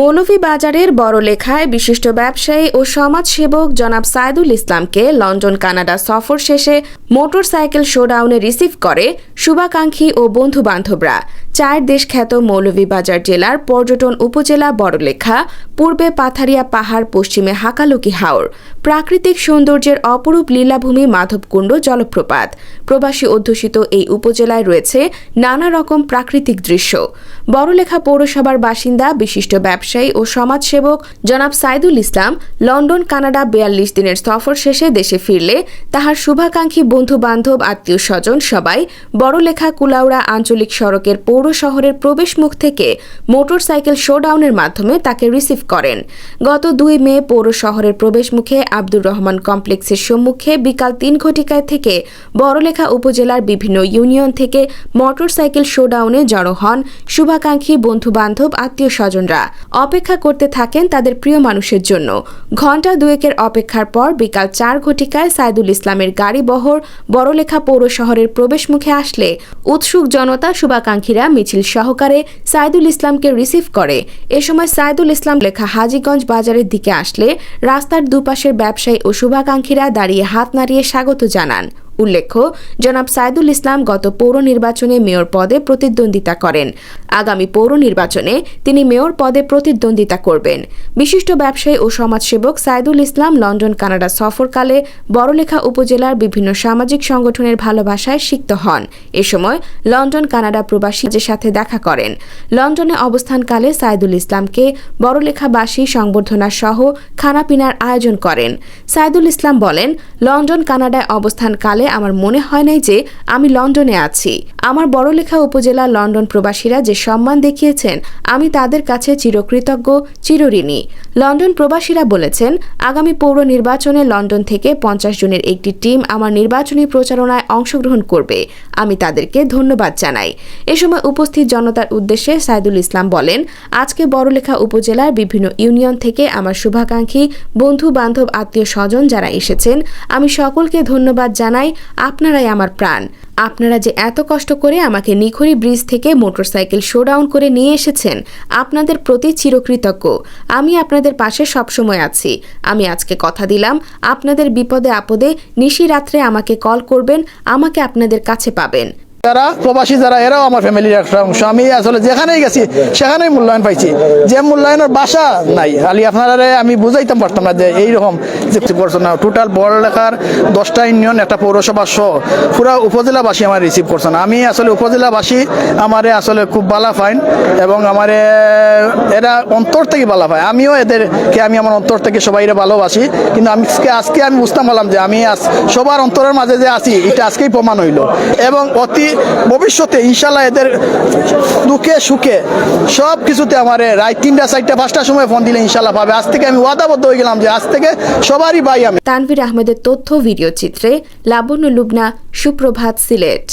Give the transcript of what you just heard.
মৌলভীবাজারের বড়লেখায় বিশিষ্ট ব্যবসায়ী ও সমাজসেবক জনাব সাইদুল ইসলামকে লন্ডন, কানাডা সফর শেষে মোটরসাইকেল শোডাউনে রিসিভ করে শুভাকাঙ্ক্ষী ও বন্ধু বান্ধবরা চার দেশ খ্যাত মৌলভীবাজার জেলার পর্যটন উপজেলা বড়লেখা, পূর্বে পাথারিয়া পাহাড়, পশ্চিমে হাকালুকি হাওর। প্রাকৃতিক সৌন্দর্যের অপরূপ লীলাভূমি মাধবকুণ্ড জলপ্রপাত। প্রবাসী অধ্যুষিত এই উপজেলায় রয়েছে নানা রকম প্রাকৃতিক দৃশ্য। বড়লেখা পৌরসভার বাসিন্দা, বিশিষ্ট ব্যবসায়ী ও সমাজসেবক জনাব সাইদুল ইসলাম লন্ডন, কানাডা বিয়াল্লিশ দিনের সফর শেষে দেশে ফিরলে তাহার শুভাকাঙ্ক্ষী বন্ধু বান্ধব আত্মীয় স্বজন সবাই বড়লেখা কুলাউড়া আঞ্চলিক সড়কের পৌর শহরের প্রবেশমুখ থেকে মোটরসাইকেল শোডাউনের মাধ্যমে তাকে রিসিভ করেন। গত দুই মে পৌর শহরের প্রবেশমুখে আব্দুর রহমান কমপ্লেক্সের সম্মুখে বিকাল তিন ঘটিকায় থেকে বড়লেখা উপজেলার বিভিন্ন ইউনিয়ন থেকে মোটরসাইকেল শোডাউনে জড়ো হন শুভাকাঙ্ক্ষী বন্ধু বান্ধব আত্মীয় স্বজনরা। অপেক্ষা করতে থাকেন তাদের প্রিয় মানুষের জন্য। ঘণ্টা দুয়েকের অপেক্ষার পর বিকাল চার ঘটিকায় সাইদুল ইসলামের গাড়ি বহর বড়লেখা পৌর শহরের প্রবেশমুখে আসলে উৎসুক জনতা শুভাকাঙ্ক্ষীরা মিছিল সহকারে সাইদুল ইসলামকে রিসিভ করে। এ সময় সাইদুল ইসলাম লেখা হাজীগঞ্জ বাজারের দিকে আসলে রাস্তার দুপাশের ব্যবসায়ী ও শুভাকাঙ্ক্ষীরা দাঁড়িয়ে হাত নাড়িয়ে স্বাগত জানান। উল্লেখ্য, জনাব সাইদুল ইসলাম গত পৌর নির্বাচনে মেয়র পদে প্রতিদ্বন্দ্বিতা করেন। আগামী পৌর নির্বাচনে তিনি মেয়র পদে প্রতিদ্বন্দ্বিতা করবেন। বিশিষ্ট ব্যবসায়ী ও সমাজসেবক সাইদুল ইসলাম লন্ডন, কানাডা সফরকালে বড়লেখা উপজেলার বিভিন্ন সামাজিক সংগঠনের ভালোবাসায় সিক্ত হন। এ সময় লন্ডন, কানাডা প্রবাসীদের সাথে দেখা করেন। লন্ডনে অবস্থানকালে সাইদুল ইসলামকে বড়লেখাবাসী সংবর্ধনা সহ খানাপিনার আয়োজন করেন। সাইদুল ইসলাম বলেন, লন্ডন, কানাডায় অবস্থানকালে আমার মনে হয় নাই যে আমি লন্ডনে আছি। আমার বড়লেখা উপজেলা লন্ডন প্রবাসীরা যে সম্মান দেখিয়েছেন, আমি তাদের কাছে চিরকৃতজ্ঞ, চিরঋণী। লন্ডন প্রবাসীরা বলেছেন, আগামী পৌর নির্বাচনে লন্ডন থেকে পঞ্চাশ জনের একটি টিম আমার নির্বাচনী প্রচারণায় অংশগ্রহণ করবে। আমি তাদেরকে ধন্যবাদ জানাই। এ সময় উপস্থিত জনতার উদ্দেশ্যে সাইদুল ইসলাম বলেন, আজকে বড়লেখা উপজেলার বিভিন্ন ইউনিয়ন থেকে আমার শুভাকাঙ্ক্ষী বন্ধু বান্ধব আত্মীয় স্বজন যারা এসেছেন, আমি সকলকে ধন্যবাদ জানাই আপনারাই আমার প্রাণ। আপনারা যে এত কষ্ট করে আমাকে নিখরি ব্রিজ থেকে মোটরসাইকেল শোডাউন করে নিয়ে এসেছেন, আপনাদের প্রতি চিরকৃতজ্ঞ। আমি আপনাদের পাশে সবসময় আছি। আমি আজকে কথা দিলাম, আপনাদের বিপদে আপদে নিশি রাত্রে আমাকে কল করবেন, আমাকে আপনাদের কাছে পাবেন। যারা প্রবাসী, যারা এরাও আমার ফ্যামিলির একটা অংশ আমি আসলে যেখানেই গেছি, সেখানেই মূল্যায়ন পাইছি। যে মূল্যায়নের বাসা নাই। খালি আপনারা আমি বুঝাইতাম পারতাম না যে এইরকম যে করছ না। টোটাল পড়ালেখার দশটা ইউনিয়ন একটা পৌরসভা সহ পুরা উপজেলাবাসী আমার রিসিভ করছে না। আমি আসলে উপজেলাবাসী, আমারে আসলে খুব বালা ফাইন এবং আমারে এরা অন্তর থেকে বালা পায় আমিও এদেরকে, আমি আমার অন্তর থেকে সবাই ভালোবাসি। কিন্তু আমি আজকে আমি বুঝতাম পারলাম যে আমি সবার অন্তরের মাঝে যে আছি, এটা আজকেই প্রমাণ হইল। এবং অতি ভবিষ্যতে ইনশাল্লাহ এদের দুঃখে সুখে সব কিছুতে আমার রায় তিনটা, চারটা, পাঁচটার সময় ফোন দিলে ইনশাল্লাহ পাবে। আজ থেকে আমি ওয়াদাবদ্ধ হয়ে গেলাম যে আজ থেকে সবারই ভাই আমি। তানভীর আহমেদের তথ্য ভিডিও চিত্রে লাবণ্য লুবনা, সুপ্রভাত সিলেট।